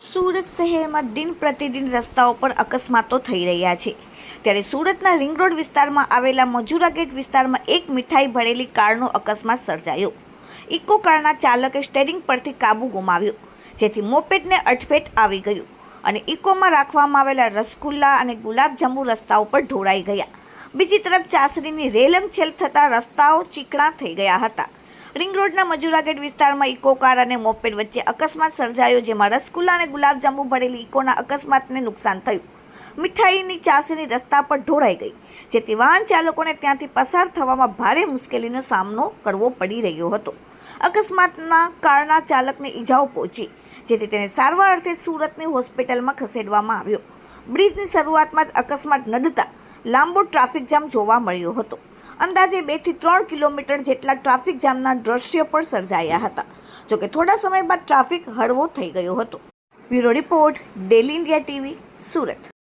સુરત શહેરમાં દિન પ્રતિદિન રસ્તાઓ પર અકસ્માતો થઈ રહ્યા છે. ત્યારે સુરતના રિંગ રોડ વિસ્તારમાં આવેલા મજુરા ગેટ વિસ્તારમાં એક મીઠાઈ ભરેલી કારનો અકસ્માત સર્જાયો. ઇકો કારના ચાલકે સ્ટેરિંગ પરથી કાબુ ગુમાવ્યો, જેથી મોપેડને અટફેટ આવી ગયું અને ઇકોમાં રાખવામાં આવેલા રસગુલ્લા અને ગુલાબજાંબુ રસ્તાઓ પર ઢોળાઈ ગયા. બીજી તરફ ચાસણીની રેલમછેલ થતાં રસ્તાઓ ચીકણા થઈ ગયા હતા. રિંગ રોડના મજુરા ગેટ વિસ્તારમાં ઇકો કાર અને મોપેડ વચ્ચે અકસ્માત સર્જાયો, જેમાં રસગુલ્લા અને ગુલાબજાંબુ ભરેલી ઇકોના અકસ્માતને નુકસાન થયું. મીઠાઈની ચાસણી રસ્તા પર ઢોળાઈ ગઈ, જેથી વાહન ચાલકોને ત્યાંથી પસાર થવામાં ભારે મુશ્કેલીનો સામનો કરવો પડી રહ્યો હતો. અકસ્માતના કારના ચાલકને ઈજાઓ પહોંચી, જેથી તેને સારવાર અર્થે સુરતની હોસ્પિટલમાં ખસેડવામાં આવ્યો. બ્રિજની શરૂઆતમાં જ અકસ્માત નડતા લાંબો ટ્રાફિક જામ જોવા મળ્યો હતો. અંદાજે બેથી ત્રણ કિલોમીટર જેટલા ટ્રાફિક જામના દ્રશ્યો પણ સર્જાયા હતા. જોકે થોડા સમય બાદ ટ્રાફિક હળવો થઈ ગયો હતો. Bureau report, daily India TV, Surat.